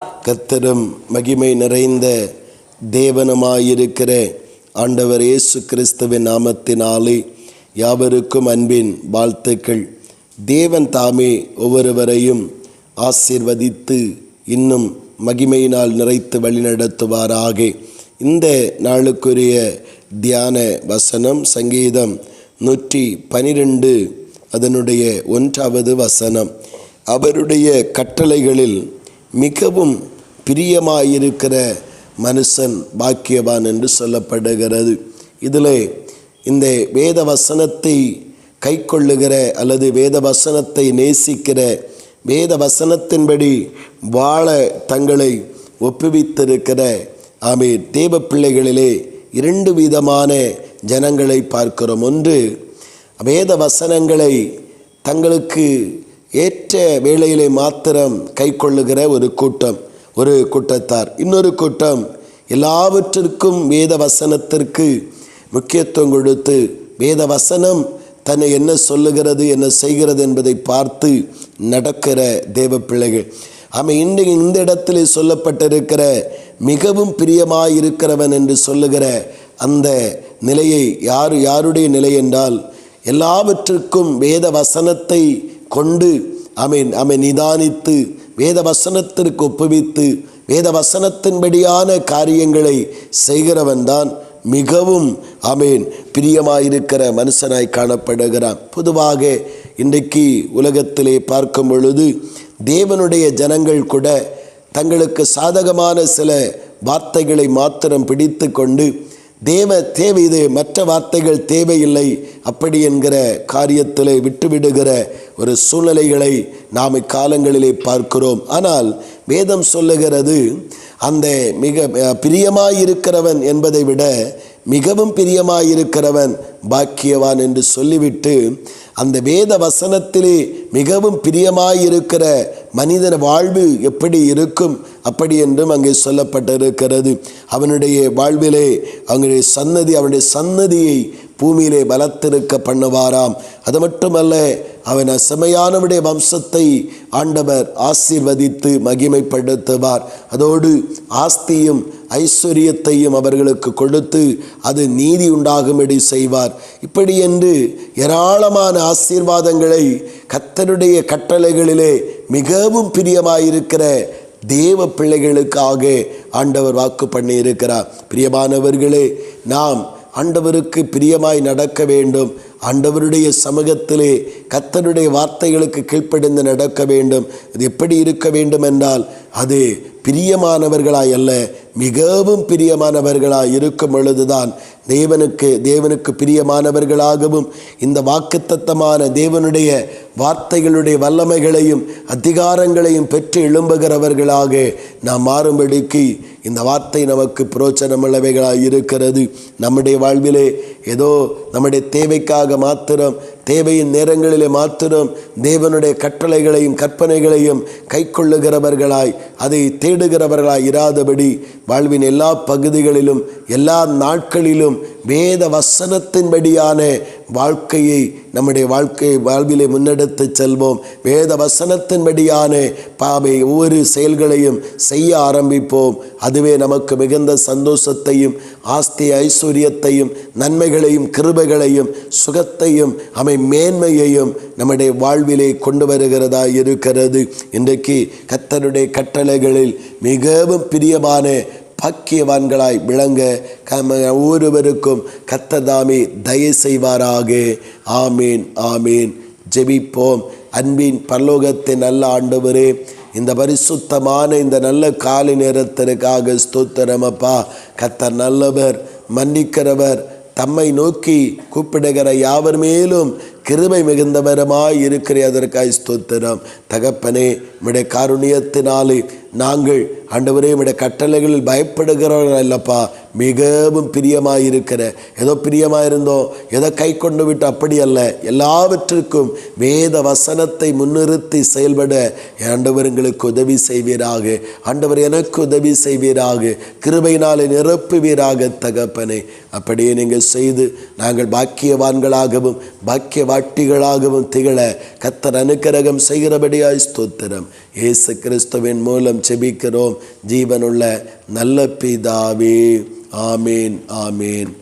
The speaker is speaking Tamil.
கத்தரும் மகிமை நிறைந்த தேவனமாயிருக்கிற ஆண்டவர் இயேசு கிறிஸ்துவின் நாமத்தினாலே யாவருக்கும் அன்பின் வாழ்த்துக்கள். தேவன் தாமே ஒவ்வொருவரையும் ஆசிர்வதித்து இன்னும் மகிமையினால் நிறைத்து வழிநடத்துவாராக. இந்த நாளுக்குரிய தியான வசனம் சங்கீதம் நூற்றி பனிரெண்டு அதனுடைய ஒன்றாவது வசனம். அவருடைய கட்டளைகளில் மிகவும் பிரியமாயிருக்கிற மனுஷன் பாக்கியவான் என்று சொல்லப்படுகிறது. இதில் இந்த வேத வசனத்தை கைக்கொள்ளுகிற அல்லது வேத வசனத்தை நேசிக்கிற வேத வசனத்தின்படி வாழ தங்களை ஒப்புவித்திருக்கிற ஆமே தேவ பிள்ளைகளிலே இரண்டு விதமான ஜனங்களை பார்க்கிறோம். ஒன்று வேத வசனங்களை தங்களுக்கு ஏற்ற வேளையிலே மாத்திரம் கைக்கொள்ளுகிற ஒரு கூட்டம் ஒரு கூட்டத்தார். இன்னொரு கூட்டம் எல்லாவற்றிற்கும் வேத வசனத்திற்கு முக்கியத்துவம் கொடுத்து வேத வசனம் தன்னை என்ன சொல்லுகிறது என்ன செய்கிறது என்பதை பார்த்து நடக்கிற தேவ பிள்ளைகள் ஆமாம் இன்றைக்கு இந்த இடத்துல சொல்லப்பட்டிருக்கிற மிகவும் பிரியமாயிருக்கிறவன் என்று சொல்லுகிற அந்த நிலையை யார் யாருடைய நிலை என்றால் எல்லாவற்றுக்கும் வேத வசனத்தை கொண்டு அமீன் அமை நிதானித்து வேத வசனத்திற்கு ஒப்புவித்து வேத வசனத்தின்படியான காரியங்களை செய்கிறவன் தான் மிகவும் அமேன் பிரியமாயிருக்கிற மனுஷனாய் காணப்படுகிறான். பொதுவாக இன்றைக்கு உலகத்திலே பார்க்கும் பொழுது தேவனுடைய ஜனங்கள் கூட தங்களுக்கு சாதகமான சில வார்த்தைகளை மாத்திரம் பிடித்து கொண்டு தேவ தேவை இது மற்ற வார்த்தைகள் தேவையில்லை. அப்படி என்கிற காரியத்தில் விட்டுவிடுகிற ஒரு சூழ்நிலைகளை நாம் இக்காலங்களிலே பார்க்கிறோம். ஆனால் வேதம் சொல்லுகிறது அந்த மிக பிரியமாயிருக்கிறவன் என்பதை விட மிகவும் பிரியமாயிருக்கிறவன் பாக்கியவான் என்று சொல்லிவிட்டு அந்த வேத வசனத்திலே மிகவும் பிரியமாயிருக்கிற மனிதன் வாழ்வு எப்படி இருக்கும் அப்படி என்றும் அங்கே சொல்லப்பட்டிருக்கிறது. அவனுடைய வாழ்விலே அவனுடைய சன்னதி அவனுடைய சன்னதியை பூமியிலே பலத்திருக்க பண்ணுவாராம். அது மட்டுமல்ல அவன் அசமையானவருடைய வம்சத்தை ஆண்டவர் ஆசீர்வதித்து மகிமைப்படுத்துவார். அதோடு ஆஸ்தியும் ஐஸ்வர்யத்தையும் அவர்களுக்கு கொடுத்து அது நீதி உண்டாகும்படி செய்வார். இப்படி என்று ஏராளமான ஆசீர்வாதங்களை கத்தருடைய கட்டளைகளிலே மிகவும் பிரியமாயிருக்கிற தேவ பிள்ளைகளுக்காக ஆண்டவர் வாக்கு பண்ணி இருக்கிறார் பிரியமானவர்களே நாம் ஆண்டவருக்கு பிரியமாய் நடக்க வேண்டும். ஆண்டவருடைய சமூகத்திலே கத்தருடைய வார்த்தைகளுக்கு கீழ்ப்படிந்து நடக்க வேண்டும். அது எப்படி இருக்க வேண்டும் என்றால் அது பிரியமானவர்களாய் அல்ல மிகவும் பிரியமானவர்களாய் இருக்கும் பொழுதுதான் தேவனுக்கு தேவனுக்கு பிரியமானவர்களாகவும் இந்த வாக்குத்தத்தமான தேவனுடைய வார்த்தைகளுடைய வல்லமைகளையும் அதிகாரங்களையும் பெற்று எழும்புகிறவர்களாக நாம் மாறும்படிக்கு இந்த வார்த்தை நமக்கு புரோச்சனமுள்ளவைகளாக இருக்கிறது. நம்முடைய வாழ்விலே ஏதோ நம்முடைய தேவைக்காக மாத்திரம் தேவையின் நேரங்களிலே மாத்திரம் தேவனுடைய கட்டளைகளையும் கற்பனைகளையும் கைக்கொள்ளுகிறவர்களாய் அதை தேடுகிறவர்களாய் இராதபடி வாழ்வின் எல்லா பகுதிகளிலும் எல்லா நாட்களிலும் வேத வசனத்தின்படியான வாழ்க்கையை நம்முடைய வாழ்க்கை வாழ்விலே முன்னெடுத்து செல்வோம். வேத வசனத்தின்படியான பாவை ஒவ்வொரு செயல்களையும் செய்ய ஆரம்பிப்போம். அதுவே நமக்கு மிகுந்த சந்தோஷத்தையும் ஆஸ்தி ஐஸ்வர்யத்தையும் நன்மைகளையும் கிருபைகளையும் சுகத்தையும் அமை மேன்மையையும் நம்முடைய வாழ்விலே கொண்டு வருகிறதா இருக்கிறது. இன்றைக்கு கத்தருடைய கட்டளைகளில் மிகவும் பிரியமான பாக்கியவான்களாய் விளங்க கம ஒவ்வொருவருக்கும் கத்ததாமே தயை செய்வாராக. ஆமீன் ஆமீன். ஜெபிப்போம். அன்பின் பல்லோகத்தை நல்ல ஆண்டவரே இந்த பரிசுத்தமான இந்த நல்ல காலை நேரத்திற்காக ஸ்தோத்திரமப்பா கத்தர் நல்லவர் மன்னிக்கிறவர் தம்மை நோக்கி கூப்பிடுகிற யாவர் மேலும் கிருபை மிகுந்தவரமாய் இருக்கிற அதற்காய் ஸ்தோத்திரம். தகப்பனே உடைய காருணியத்தினாலே நாங்கள் ஆண்டவரே விட கட்டளைகளில் பயப்படுகிறவர்கள் அல்லப்பா. மிகவும் பிரியமாயிருக்கிற. ஏதோ பிரியமாயிருந்தோம். ஏதோ கை கொண்டு விட்டு அப்படி அல்ல. எல்லாவற்றுக்கும் வேத வசனத்தை முன்னிறுத்தி செயல்பட ஆண்டவர் எங்களுக்கு உதவி செய்வீராக. ஆண்டவர் எனக்கு உதவி செய்வீராக. கிருபையினாலே நிரப்புவீராக தகப்பனே. அப்படியே நீங்கள் செய்து நாங்கள் பாக்கியவான்களாகவும் பாக்கியவாட்டிகளாகவும் திகழ கத்தர் அனுக்கிரகம் செய்கிறபடியாய் ஸ்தோத்திரம். இயேசு கிறிஸ்துவின் மூலம் செபிக்கிறோம். ஜீவனுள்ள நல்ல பிதாவே. ஆமேன் ஆமேன்.